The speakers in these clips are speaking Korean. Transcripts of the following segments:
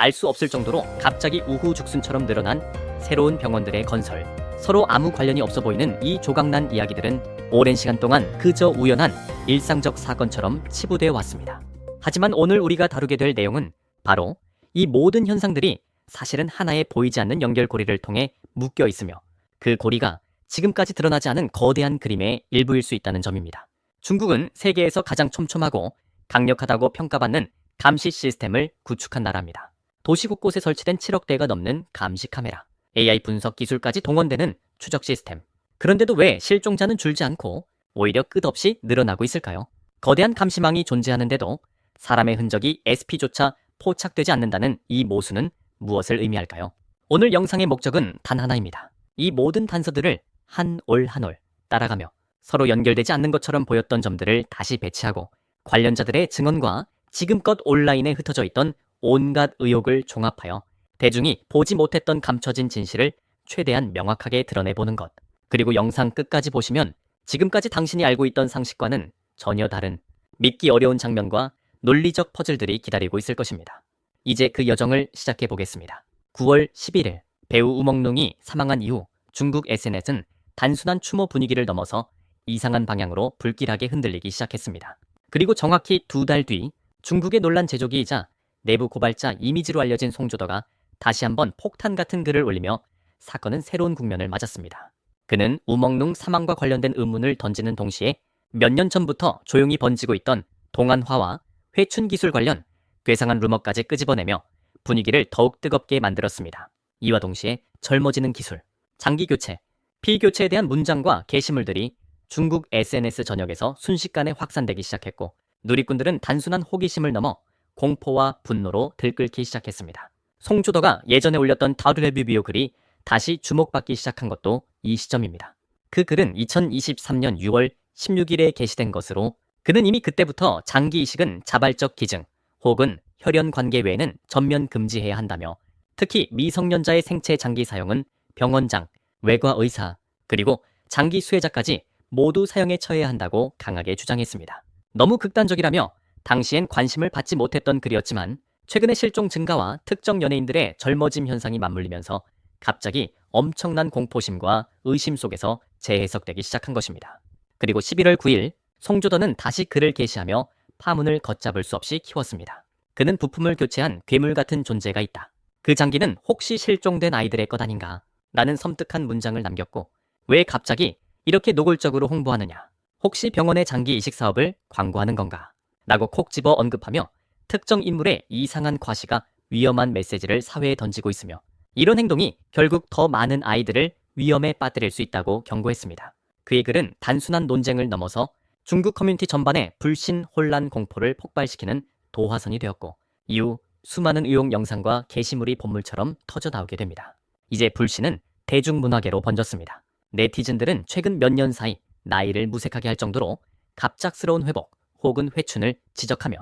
알 수 없을 정도로 갑자기 우후죽순처럼 늘어난 새로운 병원들의 건설. 서로 아무 관련이 없어 보이는 이 조각난 이야기들은 오랜 시간 동안 그저 우연한 일상적 사건처럼 치부되어 왔습니다. 하지만 오늘 우리가 다루게 될 내용은 바로 이 모든 현상들이 사실은 하나의 보이지 않는 연결고리를 통해 묶여 있으며 그 고리가 지금까지 드러나지 않은 거대한 그림의 일부일 수 있다는 점입니다. 중국은 세계에서 가장 촘촘하고 강력하다고 평가받는 감시 시스템을 구축한 나라입니다. 도시 곳곳에 설치된 7억 대가 넘는 감시 카메라, AI 분석 기술까지 동원되는 추적 시스템. 그런데도 왜 실종자는 줄지 않고 오히려 끝없이 늘어나고 있을까요? 거대한 감시망이 존재하는데도 사람의 흔적이 SP조차 포착되지 않는다는 이 모순은 무엇을 의미할까요? 오늘 영상의 목적은 단 하나입니다. 이 모든 단서들을 한 올 한 올 따라가며 서로 연결되지 않는 것처럼 보였던 점들을 다시 배치하고 관련자들의 증언과 지금껏 온라인에 흩어져 있던 온갖 의혹을 종합하여 대중이 보지 못했던 감춰진 진실을 최대한 명확하게 드러내보는 것. 그리고 영상 끝까지 보시면 지금까지 당신이 알고 있던 상식과는 전혀 다른 믿기 어려운 장면과 논리적 퍼즐들이 기다리고 있을 것입니다. 이제 그 여정을 시작해 보겠습니다. 9월 11일 배우 우멍룽이 사망한 이후 중국 SNS는 단순한 추모 분위기를 넘어서 이상한 방향으로 불길하게 흔들리기 시작했습니다. 그리고 정확히 두 달 뒤 중국의 논란 제조기이자 내부 고발자 이미지로 알려진 송조더가 다시 한번 폭탄 같은 글을 올리며 사건은 새로운 국면을 맞았습니다. 그는 우멍룽 사망과 관련된 의문을 던지는 동시에 몇 년 전부터 조용히 번지고 있던 동안화와 회춘 기술 관련 괴상한 루머까지 끄집어내며 분위기를 더욱 뜨겁게 만들었습니다. 이와 동시에 젊어지는 기술, 장기 교체, 필교체에 대한 문장과 게시물들이 중국 SNS 전역에서 순식간에 확산되기 시작했고 누리꾼들은 단순한 호기심을 넘어 공포와 분노로 들끓기 시작했습니다. 송조더가 예전에 올렸던 다루레뷰 비오 글이 다시 주목받기 시작한 것도 이 시점입니다. 그 글은 2023년 6월 16일에 게시된 것으로 그는 이미 그때부터 장기 이식은 자발적 기증 혹은 혈연 관계 외에는 전면 금지해야 한다며 특히 미성년자의 생체 장기 사용은 병원장, 외과 의사, 그리고 장기 수혜자까지 모두 사용에 처해야 한다고 강하게 주장했습니다. 너무 극단적이라며 당시엔 관심을 받지 못했던 글이었지만 최근의 실종 증가와 특정 연예인들의 젊어짐 현상이 맞물리면서 갑자기 엄청난 공포심과 의심 속에서 재해석되기 시작한 것입니다. 그리고 11월 9일 송조더는 다시 글을 게시하며 파문을 걷잡을 수 없이 키웠습니다. 그는 부품을 교체한 괴물 같은 존재가 있다. 그 장기는 혹시 실종된 아이들의 것 아닌가? 라는 섬뜩한 문장을 남겼고 왜 갑자기 이렇게 노골적으로 홍보하느냐? 혹시 병원의 장기 이식 사업을 광고하는 건가? 라고 콕 집어 언급하며 특정 인물의 이상한 과시가 위험한 메시지를 사회에 던지고 있으며 이런 행동이 결국 더 많은 아이들을 위험에 빠뜨릴 수 있다고 경고했습니다. 그의 글은 단순한 논쟁을 넘어서 중국 커뮤니티 전반의 불신, 혼란, 공포를 폭발시키는 도화선이 되었고 이후 수많은 의혹 영상과 게시물이 본물처럼 터져 나오게 됩니다. 이제 불신은 대중문화계로 번졌습니다. 네티즌들은 최근 몇 년 사이 나이를 무색하게 할 정도로 갑작스러운 회복 혹은 회춘을 지적하며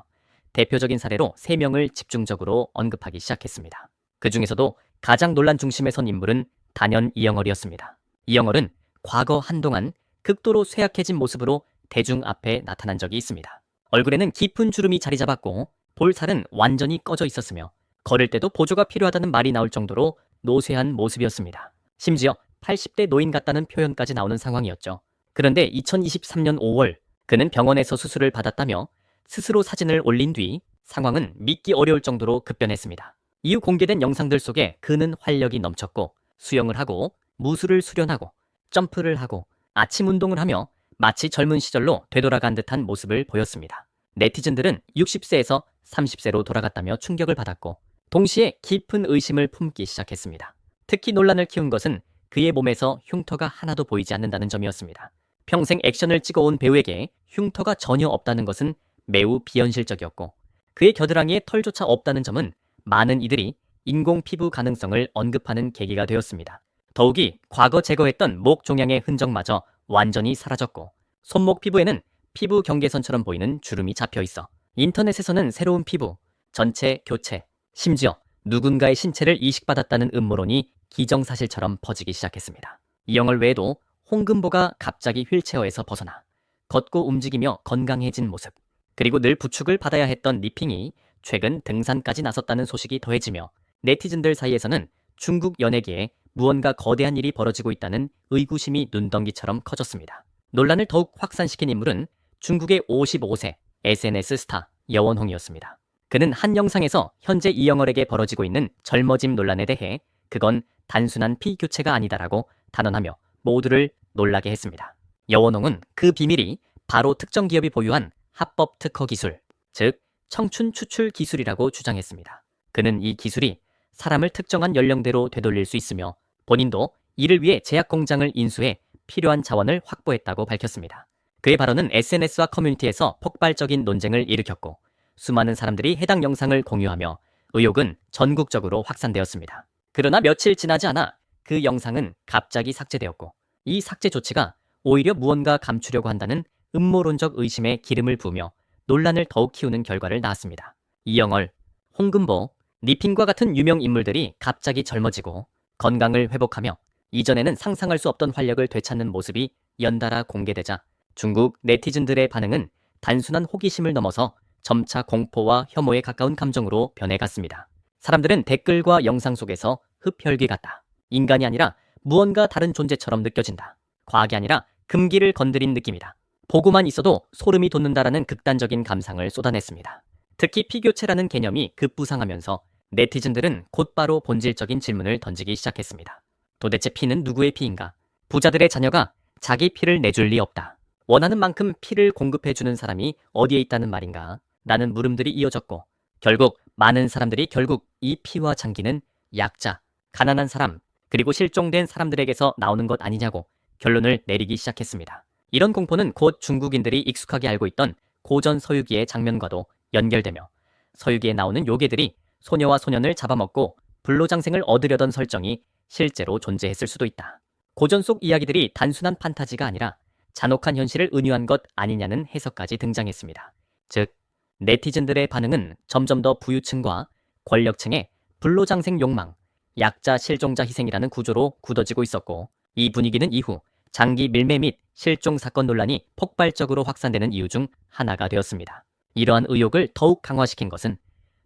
대표적인 사례로 3명을 집중적으로 언급하기 시작했습니다. 그 중에서도 가장 논란 중심에 선 인물은 단연 이영월이었습니다. 이영월은 과거 한동안 극도로 쇠약해진 모습으로 대중 앞에 나타난 적이 있습니다. 얼굴에는 깊은 주름이 자리 잡았고 볼살은 완전히 꺼져 있었으며 걸을 때도 보조가 필요하다는 말이 나올 정도로 노쇠한 모습이었습니다. 심지어 80대 노인 같다는 표현까지 나오는 상황이었죠. 그런데 2023년 5월 그는 병원에서 수술을 받았다며 스스로 사진을 올린 뒤 상황은 믿기 어려울 정도로 급변했습니다. 이후 공개된 영상들 속에 그는 활력이 넘쳤고 수영을 하고 무술을 수련하고 점프를 하고 아침 운동을 하며 마치 젊은 시절로 되돌아간 듯한 모습을 보였습니다. 네티즌들은 60세에서 30세로 돌아갔다며 충격을 받았고 동시에 깊은 의심을 품기 시작했습니다. 특히 논란을 키운 것은 그의 몸에서 흉터가 하나도 보이지 않는다는 점이었습니다. 평생 액션을 찍어온 배우에게 흉터가 전혀 없다는 것은 매우 비현실적이었고 그의 겨드랑이에 털조차 없다는 점은 많은 이들이 인공 피부 가능성을 언급하는 계기가 되었습니다. 더욱이 과거 제거했던 목 종양의 흔적마저 완전히 사라졌고 손목 피부에는 피부 경계선처럼 보이는 주름이 잡혀 있어 인터넷에서는 새로운 피부, 전체 교체, 심지어 누군가의 신체를 이식받았다는 음모론이 기정사실처럼 퍼지기 시작했습니다. 이영월 외에도 홍금보가 갑자기 휠체어에서 벗어나 걷고 움직이며 건강해진 모습, 그리고 늘 부축을 받아야 했던 리핑이 최근 등산까지 나섰다는 소식이 더해지며 네티즌들 사이에서는 중국 연예계에 무언가 거대한 일이 벌어지고 있다는 의구심이 눈덩이처럼 커졌습니다. 논란을 더욱 확산시킨 인물은 중국의 55세 SNS 스타 여원홍이었습니다. 그는 한 영상에서 현재 이영월에게 벌어지고 있는 젊어짐 논란에 대해 그건 단순한 피 교체가 아니다라고 단언하며 모두를 놀라게 했습니다. 여원홍은 그 비밀이 바로 특정 기업이 보유한 합법 특허 기술, 즉 청춘 추출 기술이라고 주장했습니다. 그는 이 기술이 사람을 특정한 연령대로 되돌릴 수 있으며 본인도 이를 위해 제약 공장을 인수해 필요한 자원을 확보했다고 밝혔습니다. 그의 발언은 SNS와 커뮤니티에서 폭발적인 논쟁을 일으켰고 수많은 사람들이 해당 영상을 공유하며 의혹은 전국적으로 확산되었습니다. 그러나 며칠 지나지 않아 그 영상은 갑자기 삭제되었고 이 삭제 조치가 오히려 무언가 감추려고 한다는 음모론적 의심에 기름을 부으며 논란을 더욱 키우는 결과를 낳았습니다. 이영얼, 홍금보, 리핑과 같은 유명 인물들이 갑자기 젊어지고 건강을 회복하며 이전에는 상상할 수 없던 활력을 되찾는 모습이 연달아 공개되자 중국 네티즌들의 반응은 단순한 호기심을 넘어서 점차 공포와 혐오에 가까운 감정으로 변해갔습니다. 사람들은 댓글과 영상 속에서 흡혈귀 같다. 인간이 아니라 무언가 다른 존재처럼 느껴진다. 과학이 아니라 금기를 건드린 느낌이다. 보고만 있어도 소름이 돋는다라는 극단적인 감상을 쏟아냈습니다. 특히 피교체라는 개념이 급부상하면서 네티즌들은 곧바로 본질적인 질문을 던지기 시작했습니다. 도대체 피는 누구의 피인가? 부자들의 자녀가 자기 피를 내줄 리 없다. 원하는 만큼 피를 공급해주는 사람이 어디에 있다는 말인가? 라는 물음들이 이어졌고, 결국 많은 사람들이 결국 이 피와 장기는 약자, 가난한 사람, 그리고 실종된 사람들에게서 나오는 것 아니냐고 결론을 내리기 시작했습니다. 이런 공포는 곧 중국인들이 익숙하게 알고 있던 고전 서유기의 장면과도 연결되며 서유기에 나오는 요괴들이 소녀와 소년을 잡아먹고 불로장생을 얻으려던 설정이 실제로 존재했을 수도 있다. 고전 속 이야기들이 단순한 판타지가 아니라 잔혹한 현실을 은유한 것 아니냐는 해석까지 등장했습니다. 즉, 네티즌들의 반응은 점점 더 부유층과 권력층의 불로장생 욕망, 약자 실종자 희생이라는 구조로 굳어지고 있었고, 이 분위기는 이후 장기 밀매 및 실종 사건 논란이 폭발적으로 확산되는 이유 중 하나가 되었습니다. 이러한 의혹을 더욱 강화시킨 것은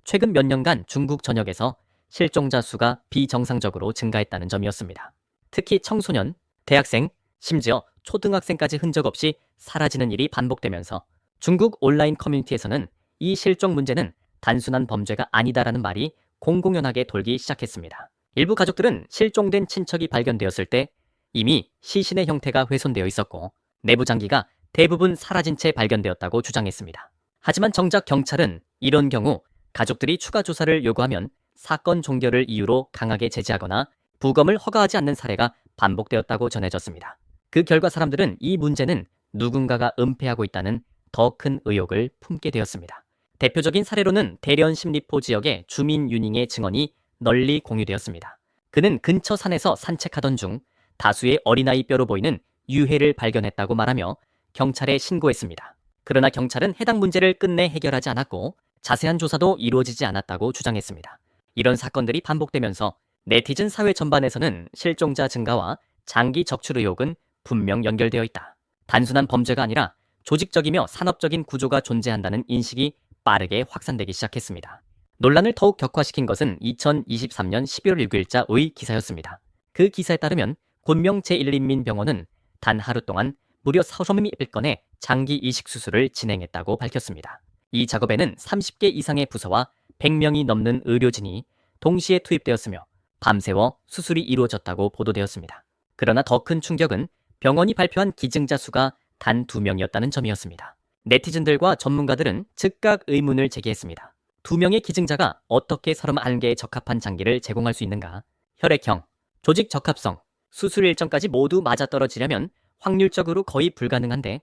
최근 몇 년간 중국 전역에서 실종자 수가 비정상적으로 증가했다는 점이었습니다. 특히 청소년, 대학생, 심지어 초등학생까지 흔적 없이 사라지는 일이 반복되면서 중국 온라인 커뮤니티에서는 이 실종 문제는 단순한 범죄가 아니다라는 말이 공공연하게 돌기 시작했습니다. 일부 가족들은 실종된 친척이 발견되었을 때 이미 시신의 형태가 훼손되어 있었고 내부 장기가 대부분 사라진 채 발견되었다고 주장했습니다. 하지만 정작 경찰은 이런 경우 가족들이 추가 조사를 요구하면 사건 종결을 이유로 강하게 제지하거나 부검을 허가하지 않는 사례가 반복되었다고 전해졌습니다. 그 결과 사람들은 이 문제는 누군가가 은폐하고 있다는 더 큰 의혹을 품게 되었습니다. 대표적인 사례로는 대련 심리포 지역의 주민 유닝의 증언이 널리 공유되었습니다. 그는 근처 산에서 산책하던 중 다수의 어린아이 뼈로 보이는 유해를 발견했다고 말하며 경찰에 신고했습니다. 그러나 경찰은 해당 문제를 끝내 해결하지 않았고 자세한 조사도 이루어지지 않았다고 주장했습니다. 이런 사건들이 반복되면서 네티즌 사회 전반에서는 실종자 증가와 장기 적출 의혹은 분명 연결되어 있다. 단순한 범죄가 아니라 조직적이며 산업적인 구조가 존재한다는 인식이 빠르게 확산되기 시작했습니다. 논란을 더욱 격화시킨 것은 2023년 11월 6일자의 기사였습니다. 그 기사에 따르면 곤명 제1인민병원은 단 하루 동안 무려 31건의 장기 이식 수술을 진행했다고 밝혔습니다. 이 작업에는 30개 이상의 부서와 100명이 넘는 의료진이 동시에 투입되었으며 밤새워 수술이 이루어졌다고 보도되었습니다. 그러나 더 큰 충격은 병원이 발표한 기증자 수가 단 2명이었다는 점이었습니다. 네티즌들과 전문가들은 즉각 의문을 제기했습니다. 두 명의 기증자가 어떻게 31개의 적합한 장기를 제공할 수 있는가? 혈액형, 조직 적합성, 수술 일정까지 모두 맞아떨어지려면 확률적으로 거의 불가능한데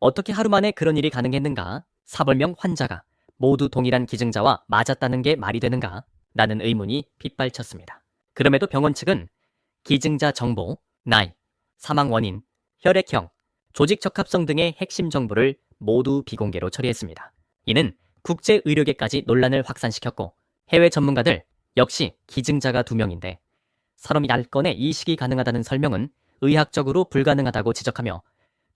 어떻게 하루 만에 그런 일이 가능했는가? 사벌명 환자가 모두 동일한 기증자와 맞았다는 게 말이 되는가? 라는 의문이 빗발쳤습니다. 그럼에도 병원 측은 기증자 정보, 나이, 사망 원인, 혈액형, 조직 적합성 등의 핵심 정보를 모두 비공개로 처리했습니다. 이는 국제 의료계까지 논란을 확산시켰고 해외 전문가들 역시 기증자가 두 명인데 사람이 날건에 이식이 가능하다는 설명은 의학적으로 불가능하다고 지적하며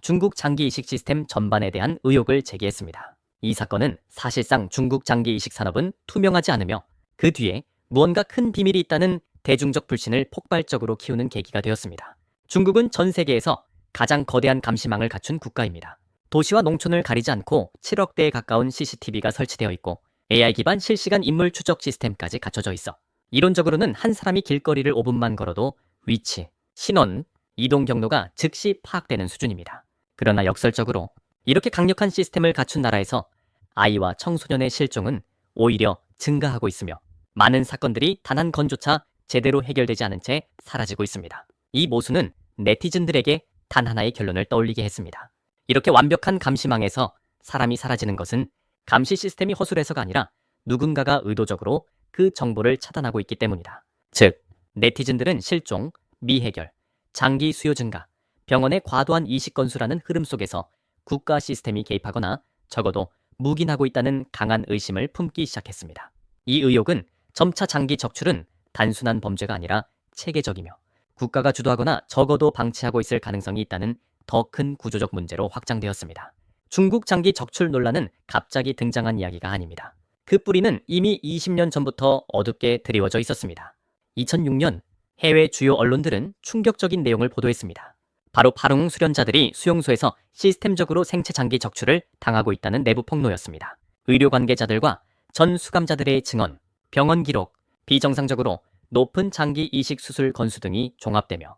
중국 장기 이식 시스템 전반에 대한 의혹을 제기했습니다. 이 사건은 사실상 중국 장기 이식 산업은 투명하지 않으며 그 뒤에 무언가 큰 비밀이 있다는 대중적 불신을 폭발적으로 키우는 계기가 되었습니다. 중국은 전 세계에서 가장 거대한 감시망을 갖춘 국가입니다. 도시와 농촌을 가리지 않고 7억 대에 가까운 CCTV가 설치되어 있고 AI 기반 실시간 인물 추적 시스템까지 갖춰져 있어 이론적으로는 한 사람이 길거리를 5분만 걸어도 위치, 신원, 이동 경로가 즉시 파악되는 수준입니다. 그러나 역설적으로 이렇게 강력한 시스템을 갖춘 나라에서 아이와 청소년의 실종은 오히려 증가하고 있으며 많은 사건들이 단 한 건조차 제대로 해결되지 않은 채 사라지고 있습니다. 이 모순은 네티즌들에게 단 하나의 결론을 떠올리게 했습니다. 이렇게 완벽한 감시망에서 사람이 사라지는 것은 감시 시스템이 허술해서가 아니라 누군가가 의도적으로 그 정보를 차단하고 있기 때문이다. 즉, 네티즌들은 실종, 미해결, 장기 수요 증가, 병원의 과도한 이식 건수라는 흐름 속에서 국가 시스템이 개입하거나 적어도 묵인하고 있다는 강한 의심을 품기 시작했습니다. 이 의혹은 점차 장기 적출은 단순한 범죄가 아니라 체계적이며 국가가 주도하거나 적어도 방치하고 있을 가능성이 있다는 더 큰 구조적 문제로 확장되었습니다. 중국 장기 적출 논란은 갑자기 등장한 이야기가 아닙니다. 그 뿌리는 이미 20년 전부터 어둡게 드리워져 있었습니다. 2006년 해외 주요 언론들은 충격적인 내용을 보도했습니다. 바로 파룬 수련자들이 수용소에서 시스템적으로 생체 장기 적출을 당하고 있다는 내부 폭로였습니다. 의료 관계자들과 전 수감자들의 증언, 병원 기록, 비정상적으로 높은 장기 이식 수술 건수 등이 종합되며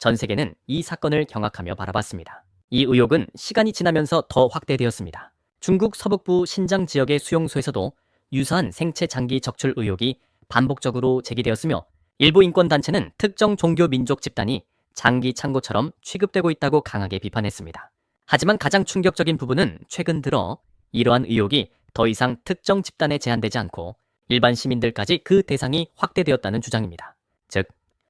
전 세계는 이 사건을 경악하며 바라봤습니다. 이 의혹은 시간이 지나면서 더 확대되었습니다. 중국 서북부 신장 지역의 수용소에서도 유사한 생체 장기 적출 의혹이 반복적으로 제기되었으며 일부 인권단체는 특정 종교 민족 집단이 장기 창고처럼 취급되고 있다고 강하게 비판했습니다. 하지만 가장 충격적인 부분은 최근 들어 이러한 의혹이 더 이상 특정 집단에 제한되지 않고 일반 시민들까지 그 대상이 확대되었다는 주장입니다. 즉,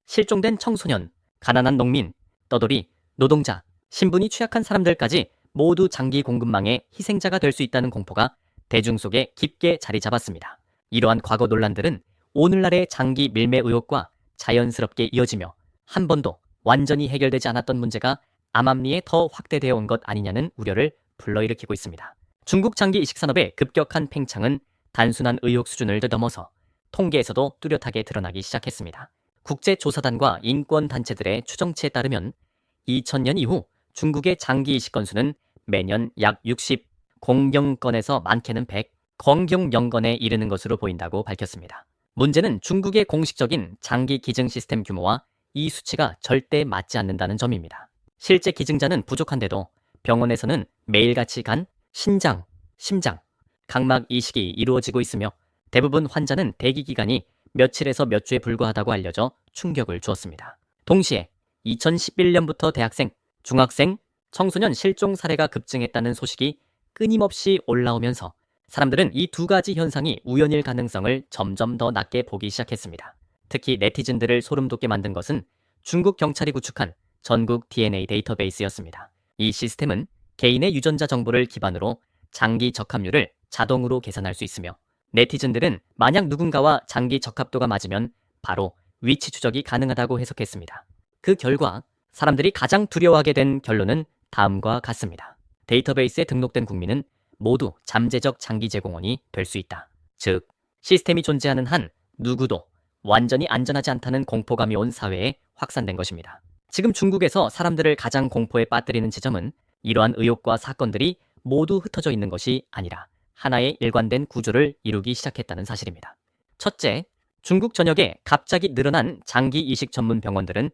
실종된 청소년, 가난한 농민, 떠돌이, 노동자, 신분이 취약한 사람들까지 모두 장기 공급망의 희생자가 될 수 있다는 공포가 대중 속에 깊게 자리 잡았습니다. 이러한 과거 논란들은 오늘날의 장기 밀매 의혹과 자연스럽게 이어지며 한 번도 완전히 해결되지 않았던 문제가 암암리에 더 확대되어 온 것 아니냐는 우려를 불러일으키고 있습니다. 중국 장기 이식 산업의 급격한 팽창은 단순한 의혹 수준을 넘어서 통계에서도 뚜렷하게 드러나기 시작했습니다. 국제조사단과 인권단체들의 추정치에 따르면 2000년 이후 중국의 장기 이식 건수는 매년 약 60, 공경건에서 많게는 100, 건경 0건에 이르는 것으로 보인다고 밝혔습니다. 문제는 중국의 공식적인 장기 기증 시스템 규모와 이 수치가 절대 맞지 않는다는 점입니다. 실제 기증자는 부족한데도 병원에서는 매일같이 간 신장, 심장, 각막 이식이 이루어지고 있으며 대부분 환자는 대기 기간이 며칠에서 몇 주에 불과하다고 알려져 충격을 주었습니다. 동시에 2011년부터 대학생, 중학생, 청소년 실종 사례가 급증했다는 소식이 끊임없이 올라오면서 사람들은 이 두 가지 현상이 우연일 가능성을 점점 더 낮게 보기 시작했습니다. 특히 네티즌들을 소름 돋게 만든 것은 중국 경찰이 구축한 전국 DNA 데이터베이스였습니다. 이 시스템은 개인의 유전자 정보를 기반으로 장기 적합률을 자동으로 계산할 수 있으며 네티즌들은 만약 누군가와 장기 적합도가 맞으면 바로 위치 추적이 가능하다고 해석했습니다. 그 결과 사람들이 가장 두려워하게 된 결론은 다음과 같습니다. 데이터베이스에 등록된 국민은 모두 잠재적 장기 제공원이 될 수 있다. 즉, 시스템이 존재하는 한 누구도 완전히 안전하지 않다는 공포감이 온 사회에 확산된 것입니다. 지금 중국에서 사람들을 가장 공포에 빠뜨리는 지점은 이러한 의혹과 사건들이 모두 흩어져 있는 것이 아니라 하나의 일관된 구조를 이루기 시작했다는 사실입니다. 첫째, 중국 전역에 갑자기 늘어난 장기 이식 전문 병원들은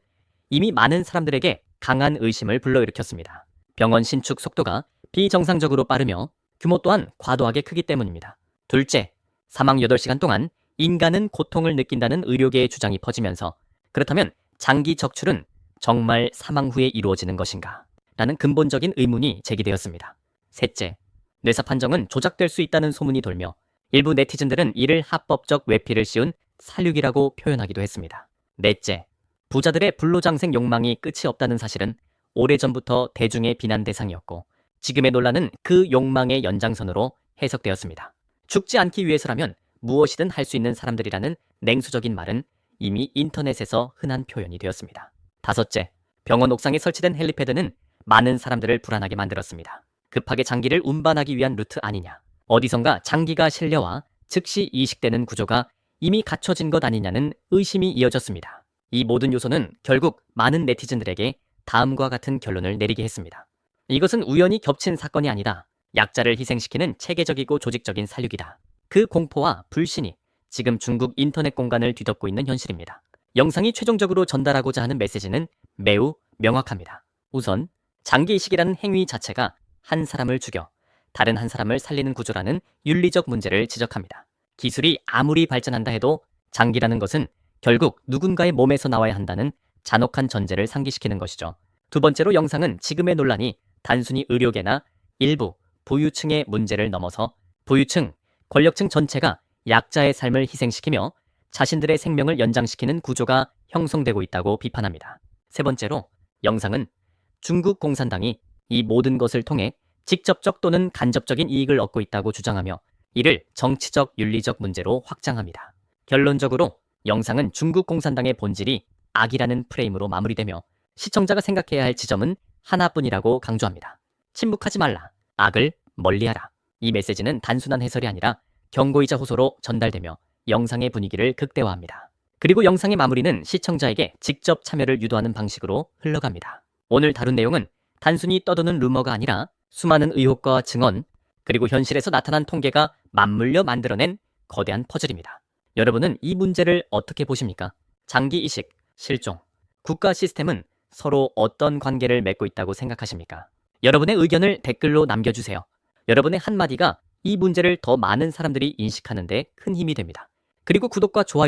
이미 많은 사람들에게 강한 의심을 불러일으켰습니다. 병원 신축 속도가 비정상적으로 빠르며 규모 또한 과도하게 크기 때문입니다. 둘째, 사망 8시간 동안 인간은 고통을 느낀다는 의료계의 주장이 퍼지면서 그렇다면 장기 적출은 정말 사망 후에 이루어지는 것인가? 라는 근본적인 의문이 제기되었습니다. 셋째, 뇌사 판정은 조작될 수 있다는 소문이 돌며 일부 네티즌들은 이를 합법적 외피를 씌운 살육이라고 표현하기도 했습니다. 넷째, 부자들의 불로장생 욕망이 끝이 없다는 사실은 오래전부터 대중의 비난 대상이었고 지금의 논란은 그 욕망의 연장선으로 해석되었습니다. 죽지 않기 위해서라면 무엇이든 할 수 있는 사람들이라는 냉수적인 말은 이미 인터넷에서 흔한 표현이 되었습니다. 다섯째, 병원 옥상에 설치된 헬리패드는 많은 사람들을 불안하게 만들었습니다. 급하게 장기를 운반하기 위한 루트 아니냐. 어디선가 장기가 실려와 즉시 이식되는 구조가 이미 갖춰진 것 아니냐는 의심이 이어졌습니다. 이 모든 요소는 결국 많은 네티즌들에게 다음과 같은 결론을 내리게 했습니다. 이것은 우연히 겹친 사건이 아니다. 약자를 희생시키는 체계적이고 조직적인 살육이다. 그 공포와 불신이 지금 중국 인터넷 공간을 뒤덮고 있는 현실입니다. 영상이 최종적으로 전달하고자 하는 메시지는 매우 명확합니다. 우선 장기 이식이라는 행위 자체가 한 사람을 죽여 다른 한 사람을 살리는 구조라는 윤리적 문제를 지적합니다. 기술이 아무리 발전한다 해도 장기라는 것은 결국 누군가의 몸에서 나와야 한다는 잔혹한 전제를 상기시키는 것이죠. 두 번째로 영상은 지금의 논란이 단순히 의료계나 일부 부유층의 문제를 넘어서 부유층, 권력층 전체가 약자의 삶을 희생시키며 자신들의 생명을 연장시키는 구조가 형성되고 있다고 비판합니다. 세 번째로 영상은 중국 공산당이 이 모든 것을 통해 직접적 또는 간접적인 이익을 얻고 있다고 주장하며 이를 정치적 윤리적 문제로 확장합니다. 결론적으로 영상은 중국 공산당의 본질이 악이라는 프레임으로 마무리되며 시청자가 생각해야 할 지점은 하나뿐이라고 강조합니다. 침묵하지 말라. 악을 멀리하라. 이 메시지는 단순한 해설이 아니라 경고이자 호소로 전달되며 영상의 분위기를 극대화합니다. 그리고 영상의 마무리는 시청자에게 직접 참여를 유도하는 방식으로 흘러갑니다. 오늘 다룬 내용은 단순히 떠도는 루머가 아니라 수많은 의혹과 증언, 그리고 현실에서 나타난 통계가 맞물려 만들어낸 거대한 퍼즐입니다. 여러분은 이 문제를 어떻게 보십니까? 장기 이식, 실종, 국가 시스템은 서로 어떤 관계를 맺고 있다고 생각하십니까? 여러분의 의견을 댓글로 남겨주세요. 여러분의 한마디가 이 문제를 더 많은 사람들이 인식하는데 큰 힘이 됩니다. 그리고 구독과 좋아요